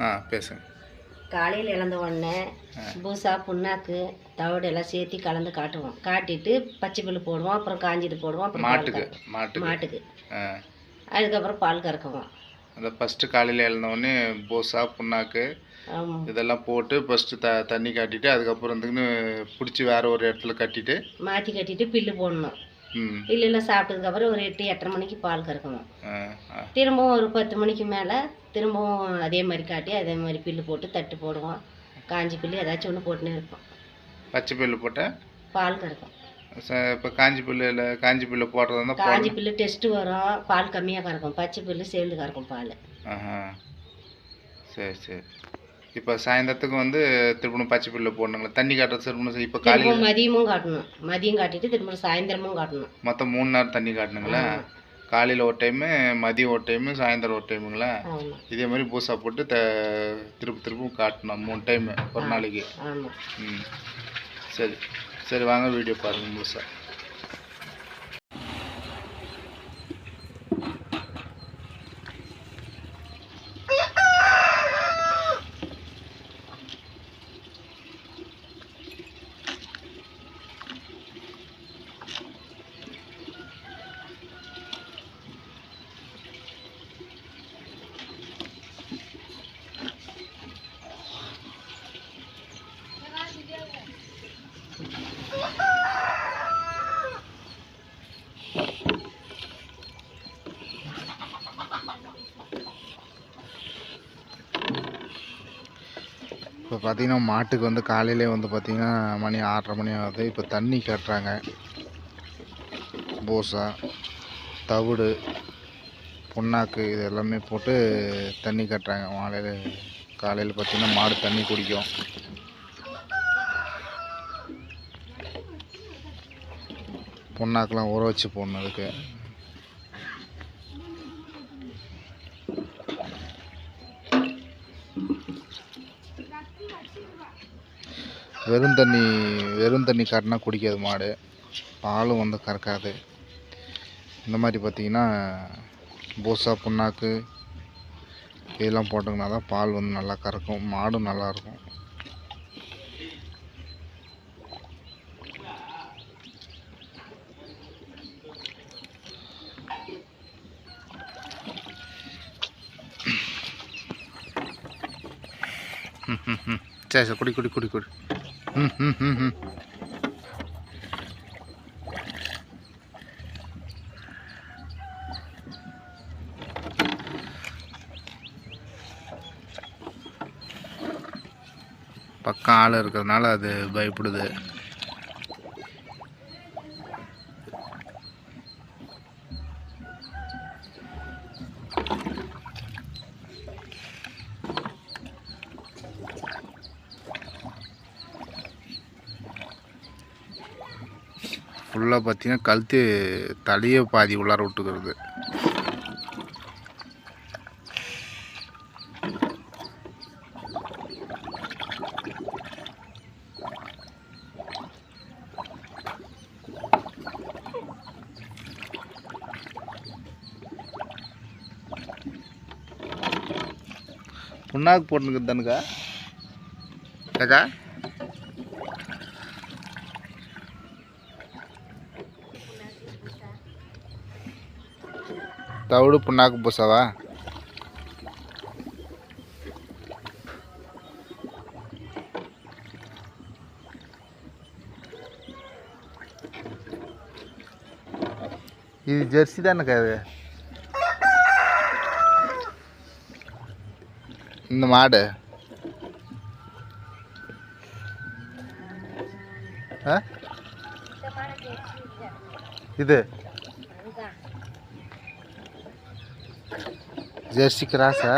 ஆ பேசுங்க. காலையில் இழந்த உடனே பூசா புண்ணாக்கு தவிடு எல்லாம் சேர்த்து கலந்து காட்டுவோம். காட்டிட்டு பச்சை புல்லு போடுவோம் அப்புறம் காஞ்சது போடுவோம் அப்புறம் மாட்டுக்கு கறப்போம். மாட்டுக்கு. அதுக்கப்புறம் பால் கறக்குவோம். அந்த ஃபஸ்ட்டு காலையில் எழுந்தவொடனே போசா புண்ணாக்கு. இதெல்லாம் போட்டு ஃபஸ்ட்டு த தண்ணி காட்டிட்டு அதுக்கப்புறம் வந்துக்கின்னு பிடிச்சி வேற ஒரு இடத்துல கட்டிட்டு மாற்றி கட்டிட்டு பில்லு போடணும். ம். பில்லுலாம் சாப்பிட்டதுக்கப்புறம் ஒரு எட்டு எட்டரை மணிக்கு பால் கறக்கணும். திரும்பவும் ஒரு பத்து மணிக்கு மேலே திரும்பவும் அதே மாதிரி காட்டி அதே மாதிரி பில்லு போட்டு தட்டு போடுவோம். காஞ்சி பில்லு ஏதாச்சும் ஒன்று போட்டுனே இருப்போம். பச்சை புல்லு போட்டால் பால் கறக்கும். இப்போ காஞ்சி புல்லில் காஞ்சி புல்லு போடுறதா காஞ்சி பில்லு டெஸ்ட்டு வரும். பால் கம்மியாக கறக்கும். பச்சை பில்லு சேர்ந்து கறக்கும் பால். சரி சரி. இப்போ சாயந்தரத்துக்கு வந்து திருப்பணும் பச்சை புல்லு போடணுங்களா தண்ணி காட்டுறது திருப்பணும் இப்போ காலையில் மதியமும் காட்டணும். மதியம் காட்டிட்டு திரும்ப சாயந்தரமும் காட்டணும். மொத்தம் மூணு நேரம் தண்ணி காட்டணுங்களா. காலையில் ஒரு டைமு மதியம் ஒரு டைமு சாயந்தரம் ஒரு டைமுங்களா இதே மாதிரி பூசா போட்டு த திரும்ப திரும்ப காட்டணும். மூணு டைமு ஒரு நாளைக்கு. ம். சரி. சரி வாங்க வீடியோ பாருங்கள் முழுசா. பார்த்திங்கன்னா மாட்டுக்கு வந்து காலையிலே வந்து பார்த்திங்கன்னா மணி ஆறரை மணி ஆகுது. இப்போ தண்ணி கட்டுறாங்க. போசா தவிடு புண்ணாக்கு இது எல்லாமே போட்டு தண்ணி கட்டுறாங்க. மாலையில் காலையில் பார்த்தீங்கன்னா மாடு தண்ணி குடிக்கும். புண்ணாக்கெலாம் ஊற வச்சு போடணும் அதுக்கு. வெறும் தண்ணி வெறும் தண்ணி காட்டினா குடிக்காது மாடு. பாலும் வந்து கறக்காது. இந்த மாதிரி பார்த்தீங்கன்னா பூசா புண்ணாக்கு இதெல்லாம் போட்டோம்னா தான் பால் வந்து நல்லா கறக்கும். மாடும் நல்லா இருக்கும். ம் ம் ம் சரி சார் குடி குடி குடி குடி. பக்கம் ஆள் இருக்கிறதுனால அது பயப்படுது. ஃபுல்லாக பார்த்தீங்கன்னா கழுத்து தலையே பாதி உள்ளார விட்டுக்கிறது. புண்ணாக்கு போட்டுனுக்குது தானுக்கா ஏக்கா? தவிடு புண்ணாக்கு பூசாவா? இது ஜெர்சி தானேக்கா அது இந்த மாடு. ஆ? இது. ஜெர்சி கிராஸா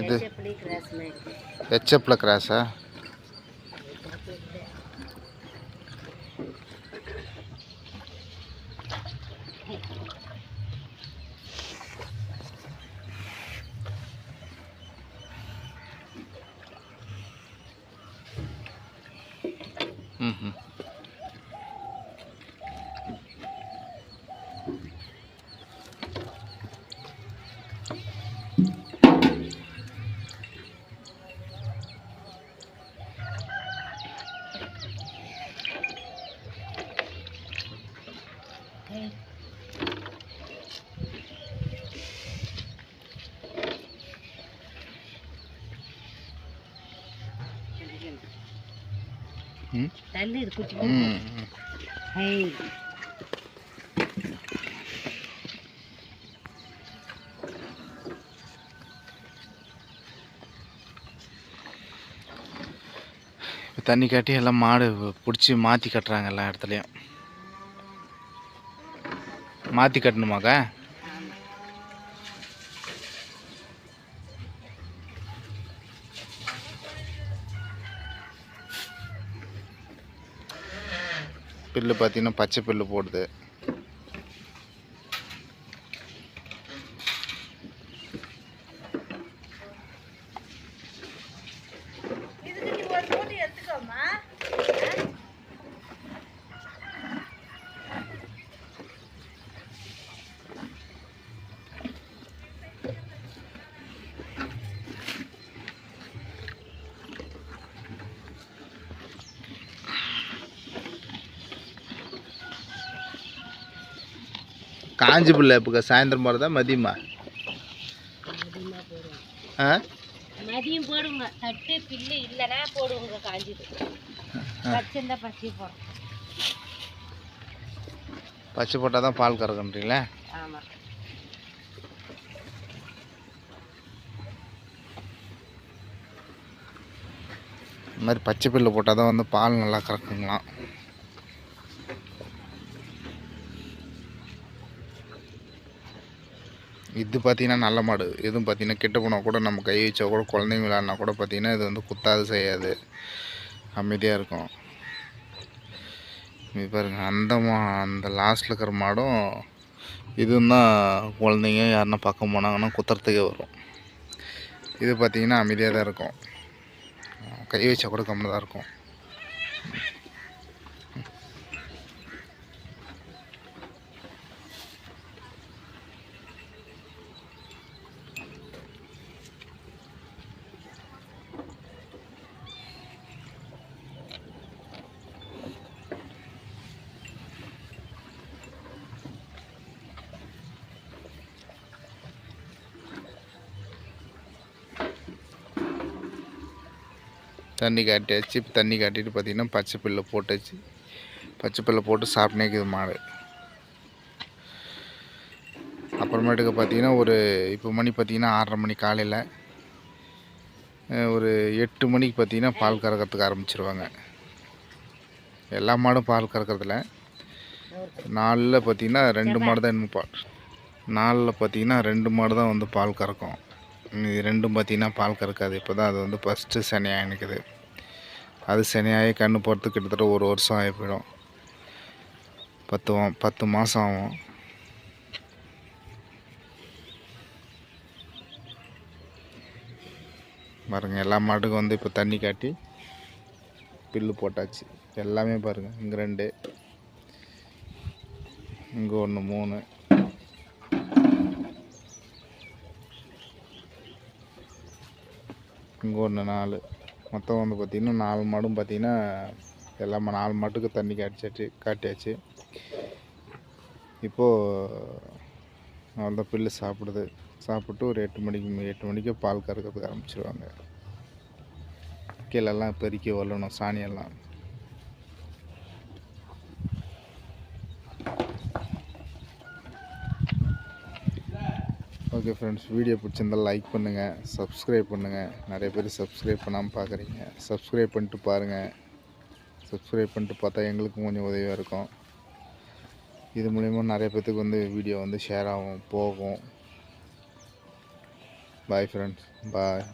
இது ஹெச்எப்ல கிராஸா ம் தள்ளி இது குச்சி. ஹை தண்ணி காட்டி எல்லாம் மாடு பிடிச்சி மாற்றி கட்டுறாங்க எல்லா இடத்துலையும் மாற்றி கட்டணுமாக்கா பில்லு பார்த்தீங்கன்னா பச்சை பில்லு போடுது. காஞ்சி பிள்ளை இப்போ சாயந்தரம் போகிறதா மதியமா? ஆ? மதியம் போடுங்க தட்டு பில்லு இல்லைன்னா போடுவோங்க காஞ்சிது பச்சை பச்சை போட்டால் தான் பால் கறக்குன்றீங்களே? ஆமாம் இந்த மாதிரி பச்சை பில்லு போட்டால் தான் வந்து பால் நல்லா கறக்குங்களாம். இது பார்த்தீங்கன்னா நல்ல மாடு. எதுவும் பார்த்தீங்கன்னா கெட்டு போனால் கூட நம்ம கை வச்சா கூட குழந்தைங்க விளாட்னா கூட பார்த்தீங்கன்னா இது வந்து குத்தாது செய்யாது. அமைதியாக இருக்கும். இது பாருங்க அந்த மா அந்த லாஸ்ட்டில் இருக்கிற மாடும் இதுவும் தான் குழந்தைங்க யாருன்னா பக்கம் போனாங்கன்னா குத்துறதுக்கே வரும். இது பார்த்தீங்கன்னா அமைதியாக தான் இருக்கும். கை வச்சா கூட கம்மியாக தான் இருக்கும். தண்ணி காட்டியாச்சு. இப்போ தண்ணி காட்டிட்டு பார்த்தீங்கன்னா பச்சை பில்லை போட்டாச்சு. பச்சை பில்லை போட்டு சாப்பிட்னேக்குது மாடு. அப்புறமேட்டுக்கு பார்த்தீங்கன்னா ஒரு இப்போ மணி பார்த்தீங்கன்னா ஆறரை மணி காலையில் ஒரு எட்டு மணிக்கு பார்த்தீங்கன்னா பால் கறக்கிறதுக்கு ஆரம்பிச்சிருவாங்க. எல்லா மாடும் பால் கறக்கிறதுல நாலில் பார்த்தீங்கன்னா ரெண்டு மாடு தான் இன்னும் பால். நாலில் பார்த்தீங்கன்னா ரெண்டு மாடு தான் வந்து பால் கறக்கும். இது ரெண்டும் பார்த்தீங்கன்னா பால் கறக்காது. இப்போ தான் அது வந்து ஃபஸ்ட்டு சனியாக நிற்குது அது சனியாகி கண்ணு போகிறதுக்கு கிட்டத்தட்ட ஒரு வருஷம் ஆகி போயிடும். பத்து பத்து மாதம் ஆகும். பாருங்கள் எல்லா மாட்டுக்கும் வந்து இப்போ தண்ணி காட்டி பில்லு போட்டாச்சு. எல்லாமே பாருங்கள் இங்கே ரெண்டு இங்கே ஒன்று மூணு. இங்கே ஒன்று நாலு. மொத்தம் வந்து பார்த்திங்கன்னா நாலு மாடும் பார்த்திங்கன்னா எல்லாமே நாலு மாட்டுக்கு தண்ணி காட்டிச்சாச்சு காட்டியாச்சு. இப்போது அந்த பில்லு சாப்பிடுது. சாப்பிட்டு ஒரு எட்டு மணிக்கு எட்டு மணிக்கு பால் கறக்கிறதுக்கு ஆரம்பிச்சிருவாங்க. கீழெல்லாம் பெருக்கி வரணும் சாணியெல்லாம். ஓகே ஃப்ரெண்ட்ஸ் வீடியோ பிடிச்சிருந்தால் லைக் பண்ணுங்கள் சப்ஸ்கிரைப் பண்ணுங்கள் நிறைய பேர் சப்ஸ்கிரைப் பண்ணாமல் பார்க்குறீங்க சப்ஸ்கிரைப் பண்ணிட்டு பாருங்கள் சப்ஸ்கிரைப் பண்ணிட்டு பார்த்தா எங்களுக்கும் கொஞ்சம் உதவியாக இருக்கும். இது மூலிமா நிறைய பேர்த்துக்கு வந்து வீடியோ வந்து ஷேர் ஆகும் போகும். Bye friends bye